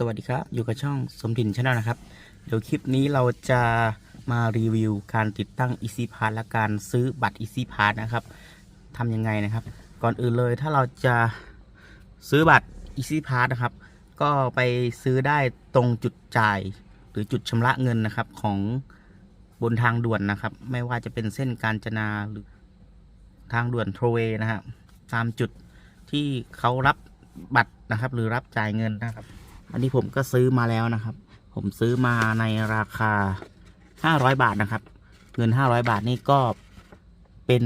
สวัสดีครับ อยู่กับช่องสมถิ่นชาแนลนะครับ เดี๋ยวคลิปนี้เราจะมารีวิวการติดตั้ง Easy Pass และการซื้อบัตร Easy Pass นะครับทำยังไงนะครับ ก่อนอื่นเลยถ้าเราจะซื้อบัตร Easy Pass นะครับ ก็ไปซื้อได้ตรงจุดจ่าย หรือจุดชำระเงินนะครับของบนทางด่วนนะครับ ไม่ว่าจะเป็นเส้นการจนาหรือทางด่วนโทรเวนะครับตามจุดที่เขารับบัตรนะครับ หรือรับจ่ายเงินนะครับ อันนี้ผมก็ซื้อมาแล้วนะครับ ผมซื้อมาในราคา500บาทนะครับ เงิน500บาทนี่ก็เป็น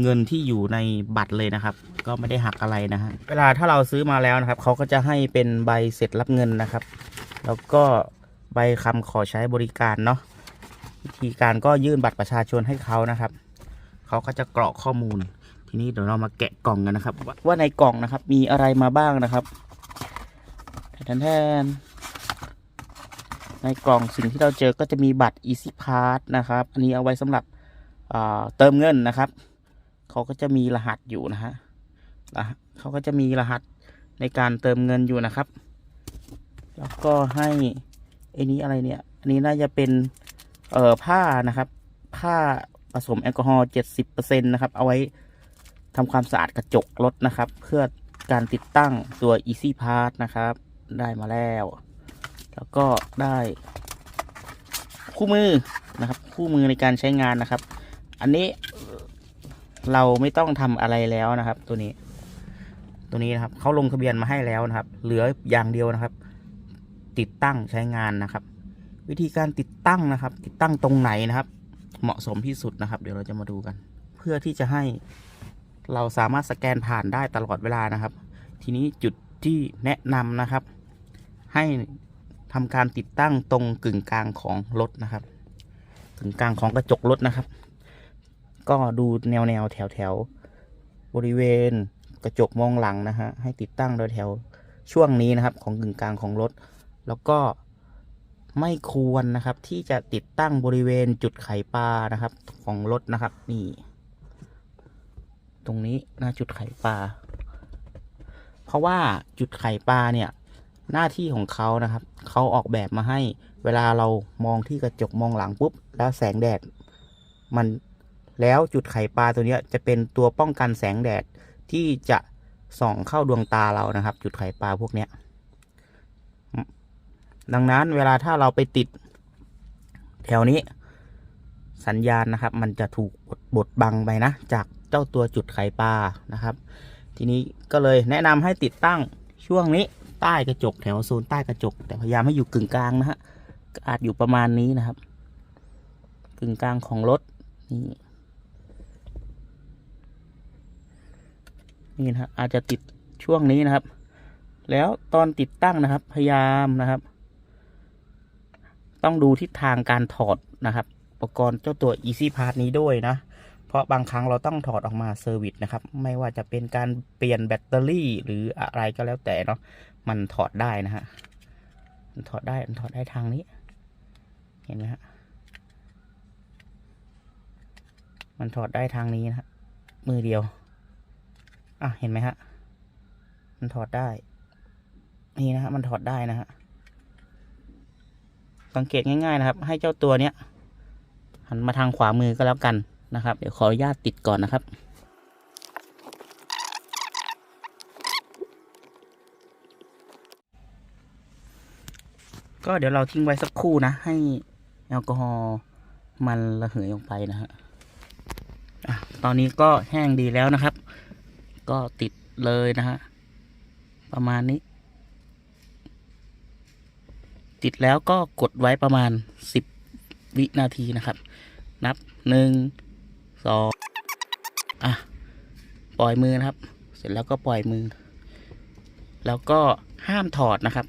เงินที่อยู่ในบัตรเลยนะครับ ก็ไม่ได้หักอะไรนะฮะเวลาถ้าเราซื้อมาแล้วนะครับเขาก็จะให้เป็นใบเสร็จรับเงินนะครับ แล้วก็ใบคำขอใช้บริการเนาะวิธีการก็ยื่นบัตรประชาชนให้เขานะครับเขาก็จะกรอกข้อมูล ทีนี้เดี๋ยวเรามาแกะกล่องกันนะครับ ว่าว่าในกล่องนะครับมีอะไรมาบ้างนะครับ แทนแทนในกล่องสิ่งที่เราเจอก็จะมีบัตร Easy Pass นะครับ อันนี้เอาไว้สำหรับเติมเงินนะครับ เขาก็จะมีรหัสอยู่นะฮะเขาก็จะมีรหัสในการเติมเงินอยู่นะครับ แล้วก็ให้ไอ้นี้อะไรเนี่ย อันนี้น่าจะเป็นเอ่อผ้านะครับ ผ้าผสมแอลกอฮอล์70%นะครับ เอาไว้ทำความสะอาดกระจกรถนะครับ เพื่อการติดตั้งตัว Easy Pass นะครับ ได้มาแล้ว แล้วก็ได้คู่มือนะครับ คู่มือในการใช้งานนะครับ อันนี้เราไม่ต้องทำอะไรแล้วนะครับ ตัวนี้ ตัวนี้นะครับเขาลงทะเบียนมาให้แล้วนะครับ เหลืออย่างเดียวนะครับ ติดตั้งใช้งานนะครับ วิธีการติดตั้งนะครับ ติดตั้งตรงไหนนะครับ เหมาะสมที่สุดนะครับ เดี๋ยวเราจะมาดูกัน เพื่อที่จะให้เราสามารถสแกนผ่านได้ตลอดเวลานะครับ ทีนี้จุดที่แนะนำนะครับ ให้ทำการติดตั้งตรงกึ่งกลางของรถนะครับ กึ่งกลางของกระจกรถนะครับ ก็ดูแนวแนวแถวแถวบริเวณกระจกมองหลังนะฮะให้ติดตั้งโดยแถวช่วงนี้นะครับ ของกึ่งกลางของรถ แล้วก็ไม่ควรนะครับ ที่จะติดตั้งบริเวณจุดไข่ปลานะครับ ของรถนะครับ นี่ ตรงนี้น้าจุดไข่ปลาเพราะว่าจุดไข่ปลาเนี่ย หน้าที่ของเขานะครับ เขาออกแบบมาให้เวลาเรามองที่กระจกมองหลังปุ๊บ แล้วแสงแดด มันแล้วจุดไข่ปลาตัวเนี้ยจะเป็นตัวป้องกันแสงแดดที่จะส่องเข้าดวงตาเรานะครับ จุดไข่ปลาพวกเนี้ยดังนั้นเวลาถ้าเราไปติด แถวนี้สัญญาณนะครับ มันจะถูกบดบดบังไปนะ จากเจ้าตัวจุดไข่ปลานะครับ ทีนี้ก็เลยแนะนำให้ติดตั้งช่วงนี้ ใต้กระจกแถวโซนใต้กระจก แต่พยายามให้อยู่กึ่งกลางนะฮะอาจอยู่ประมาณนี้นะครับ กึ่งกลางของรถนี่นี่นะอาจจะติดช่วงนี้นะครับ แล้วตอนติดตั้งนะครับ พยายามนะครับ ต้องดูทิศทางการถอดนะครับ อุปกรณ์เจ้าตัว Easy Pass นี้ด้วยนะ เพราะบางครั้งเราต้องถอดออกมาเซอร์วิสนะครับ ไม่ว่าจะเป็นการเปลี่ยนแบตเตอรี่หรืออะไรก็แล้วแต่เนาะมันถอดได้นะฮะมันถอดได้มันถอดได้ทางนี้ เห็นไหมฮะมันถอดได้ทางนี้นะฮะมือเดียว อะเห็นไหมฮะมันถอดได้ นี่นะฮะมันถอดได้นะฮะสังเกตง่ายๆนะครับ ให้เจ้าตัวเนี้ยหันมาทางขวามือก็แล้วกัน นะครับ เดี๋ยวขออนุญาตติดก่อนนะครับ ก็เดี๋ยวเราทิ้งไว้สักครู่นะ ให้แอลกอฮอล์มันระเหยออกไปนะฮะตอนนี้ก็แห้งดีแล้วนะครับ ก็ติดเลยนะฮะ ประมาณนี้ ติดแล้วก็กดไว้ประมาณสิบวินาทีนะครับ นับหนึ่ง องอะปล่อยมือนะครับ เสร็จแล้วก็ปล่อยมือ แล้วก็ห้ามถอดนะครับ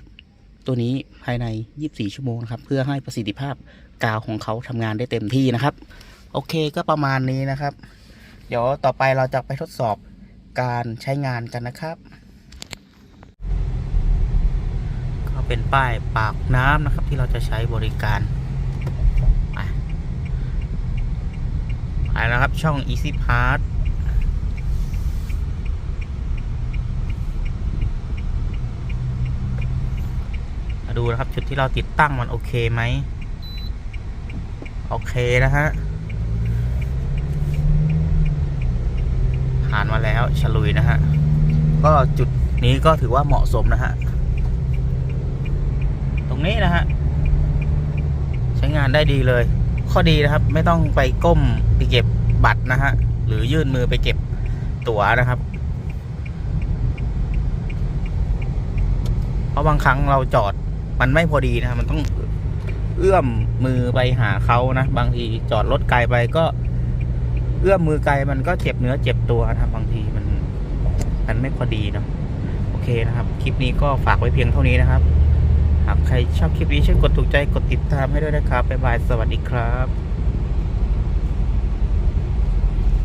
ตัวนี้ภายใน 24 ชั่วโมงนะครับ เพื่อให้ประสิทธิภาพกาวของเขาทำงานได้เต็มที่นะครับ โอเคก็ประมาณนี้นะครับ เดี๋ยวต่อไปเราจะไปทดสอบการใช้งานกันนะครับก็เป็นป้ายปากน้ำนะครับที่เราจะใช้บริการ ไป ไปแล้วครับช่อง Easy Pass อดูนะครับ จุดที่เราติดตั้งมันโอเคไหม โอเคนะฮะ ผ่านมาแล้วฉลุยนะฮะ ก็จุดนี้ก็ถือว่าเหมาะสมนะฮะ ตรงนี้นะฮะ ใช้งานได้ดีเลย ข้อดีนะครับ ไม่ต้องไปก้มไปเก็บบัตรนะฮะหรือยื่นมือไปเก็บตั๋วนะครับ เพราะบางครั้งเราจอดมันไม่พอดีนะมันต้องเอื้อมมือไปหาเขานะ บางทีจอดรถไกลไปก็ เอื้อมมือไกลมันก็เจ็บเนื้อเจ็บตัวนะครับบางทีมัน มันไม่พอดีเนาะโอเคนะครับ คลิปนี้ก็ฝากไว้เพียงเท่านี้นะครับากใครชอบคลิปนี้ช่วยกดถูกใจกดติดตามให้ด้วยนะครับบ๊ายบายสวัสดีครับ